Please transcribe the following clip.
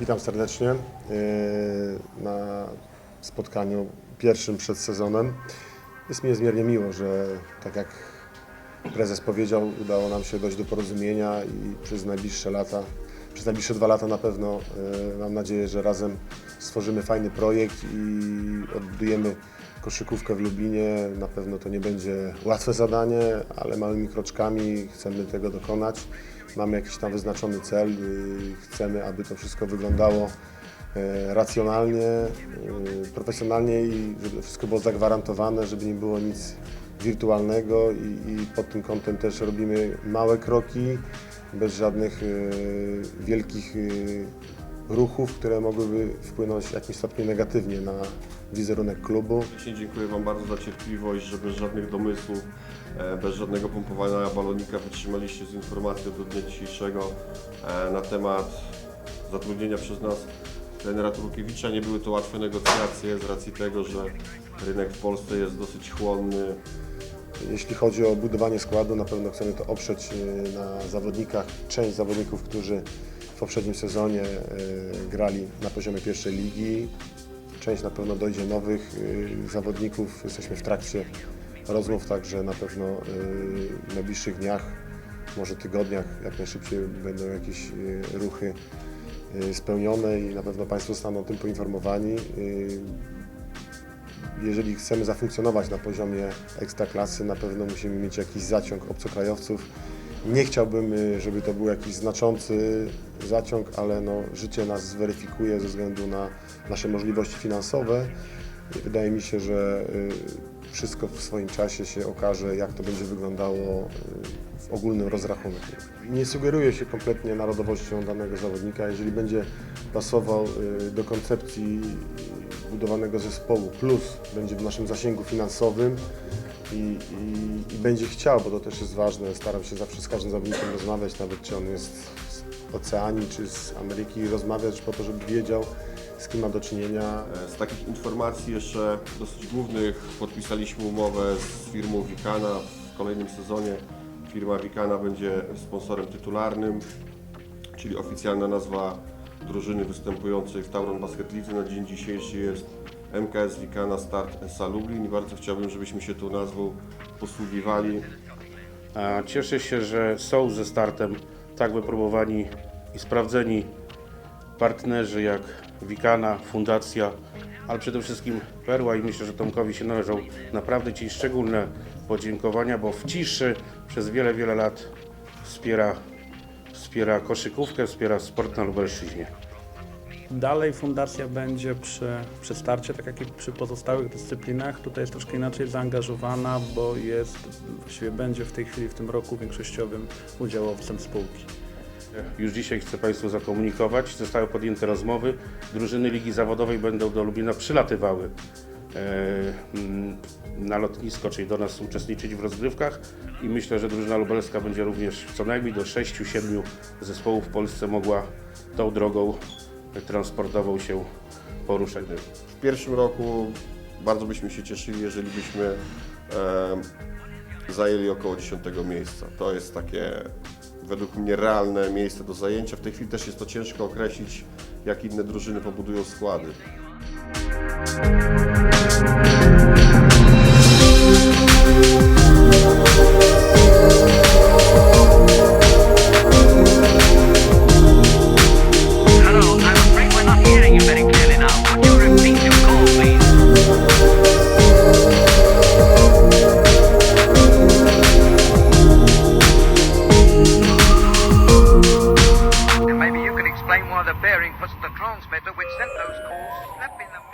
Witam serdecznie e, na spotkaniu pierwszym przed sezonem. Jest mi niezmiernie miło, że tak jak prezes powiedział, udało nam się dojść do porozumienia i przez najbliższe lata, przez najbliższe dwa lata na pewno e, mam nadzieję, że razem stworzymy fajny projekt i odbudujemy koszykówkę w Lublinie. Na pewno to nie będzie łatwe zadanie, ale małymi kroczkami chcemy tego dokonać. Mamy jakiś tam wyznaczony cel, y, chcemy, aby to wszystko wyglądało e, racjonalnie, y, profesjonalnie i żeby wszystko było zagwarantowane, żeby nie było nic wirtualnego i, i pod tym kątem też robimy małe kroki, bez żadnych y, wielkich ruchów, które mogłyby wpłynąć w jakimś stopniu negatywnie na wizerunek klubu. Serdecznie dziękuję Wam bardzo za cierpliwość, że bez żadnych domysłów, e, bez żadnego pompowania balonika wytrzymaliście z informacją do dnia dzisiejszego e, na temat zatrudnienia przez nas trenera Turukiewicza. Nie były to łatwe negocjacje z racji tego, że rynek w Polsce jest dosyć chłonny. Jeśli chodzi o budowanie składu, na pewno chcemy to oprzeć y, na zawodnikach. Część zawodników, którzy w poprzednim sezonie grali na poziomie pierwszej ligi. Część na pewno dojdzie nowych y, zawodników. Jesteśmy w trakcie rozmów, także na pewno y, w najbliższych dniach, może tygodniach, jak najszybciej będą jakieś y, ruchy spełnione i na pewno Państwo zostaną o tym poinformowani. Jeżeli chcemy zafunkcjonować na poziomie ekstraklasy, na pewno musimy mieć jakiś zaciąg obcokrajowców. Nie chciałbym, żeby to był jakiś znaczący zaciąg, ale no, życie nas zweryfikuje ze względu na nasze możliwości finansowe. Wydaje mi się, że y, wszystko w swoim czasie się okaże, jak to będzie wyglądało y, w ogólnym rozrachunku. Nie sugeruję się kompletnie narodowością danego zawodnika. Jeżeli będzie pasował y, do koncepcji budowanego zespołu, plus będzie w naszym zasięgu finansowym i, i, i będzie chciał, bo to też jest ważne, staram się zawsze z każdym zawodnikiem rozmawiać, nawet czy on jest Oceanii czy z Ameryki, rozmawiać po to, żeby wiedział, z kim ma do czynienia, Z takich informacji jeszcze dosyć głównych podpisaliśmy umowę z firmą Wikana. W kolejnym sezonie firma Wikana będzie sponsorem tytularnym, czyli oficjalna nazwa drużyny występującej w Tauron Basket na dzień dzisiejszy jest MKS Wikana Start SA Lublin i bardzo chciałbym, żebyśmy się tą nazwą posługiwali. Cieszę się, że są ze startem tak wypróbowani i sprawdzeni partnerzy jak Wikana, Fundacja, ale przede wszystkim Perła i myślę, że Tomkowi się należą naprawdę Ci szczególne podziękowania, bo w ciszy przez wiele, wiele lat wspiera, wspiera koszykówkę, wspiera sport na Lubelszczyźnie. Dalej fundacja będzie przy, przy starcie, tak jak i przy pozostałych dyscyplinach. Tutaj jest troszkę inaczej zaangażowana, bo jest, właściwie będzie w tej chwili, w tym roku większościowym udziałowcem spółki. Już dzisiaj chcę Państwu zakomunikować, zostały podjęte rozmowy. Drużyny Ligi Zawodowej będą do Lublina przylatywały e, mm, na lotnisko, czyli do nas uczestniczyć w rozgrywkach i myślę, że drużyna lubelska będzie również co najmniej do 6-7 zespołów w Polsce mogła tą drogą transportową się poruszać. W pierwszym roku bardzo byśmy się cieszyli, jeżeli byśmy e, zajęli około 10 miejsca. To jest takie według mnie realne miejsce do zajęcia. W tej chwili też jest to ciężko określić, jak inne drużyny pobudują składy. Why the bearing puts the transmitter which sent those calls in the